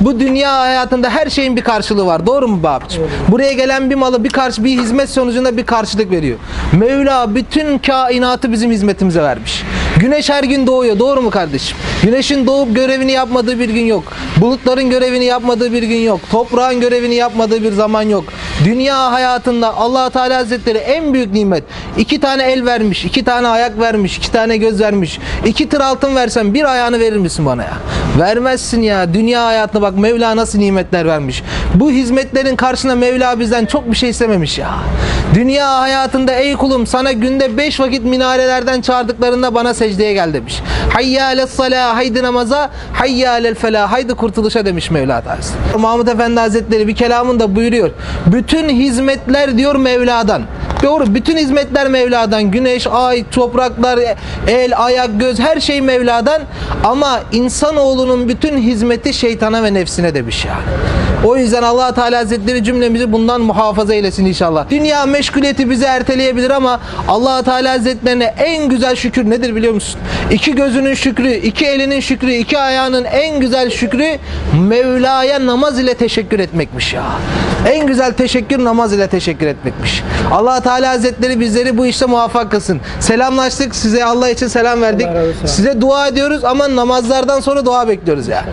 Bu dünya hayatında her şeyin bir karşılığı var. Doğru mu babacığım? Buraya gelen bir malı bir karşı bir hizmet sonucunda bir karşılık veriyor. Mevla bütün kainatı bizim hizmetimize vermiş. Güneş her gün doğuyor. Doğru mu kardeşim? Güneşin doğup görevini yapmadığı bir gün yok. Bulutların görevini yapmadığı bir gün yok. Toprağın görevini yapmadığı bir zaman yok. Dünya hayatında allah Teala Hazretleri en büyük nimet. iki tane el vermiş, iki tane ayak vermiş, iki tane göz vermiş. iki tır altın versen bir ayağını verir misin bana ya? Vermezsin ya. Dünya hayatına bak Mevla nasıl nimetler vermiş. Bu hizmetlerin karşına Mevla bizden çok bir şey istememiş ya. Dünya hayatında ey kulum sana günde beş vakit minarelerden çağırdıklarında bana secdeye gel demiş. Hayya ales salah, haydi namaza, hayya alel felah, haydi kurtuluşa demiş Mevla Teala. Mahmud Efendi Hazretleri bir kelamında buyuruyor. Bütün hizmetler diyor Mevla'dan. Doğru. Bütün hizmetler Mevla'dan. Güneş, ay, topraklar, el, ayak, göz her şey Mevla'dan. Ama insanoğlunun bütün hizmeti şeytana ve nefsine demiş yani. O yüzden allah Teala Hazretleri cümlemizi bundan muhafaza eylesin inşallah. Dünya meşguliyeti bizi erteleyebilir ama allah Teala Hazretlerine en güzel şükür nedir biliyor musun? İki gözünün şükrü, iki elinin şükrü, iki ayağının en güzel şükrü Mevla'ya namaz ile teşekkür etmekmiş ya. En güzel teşekkür namaz ile teşekkür etmekmiş. allah Teala Hazretleri bizleri bu işte muvaffak kılsın. Selamlaştık. Size Allah için selam verdik. Size dua ediyoruz ama namazlardan sonra dua bekliyoruz ya.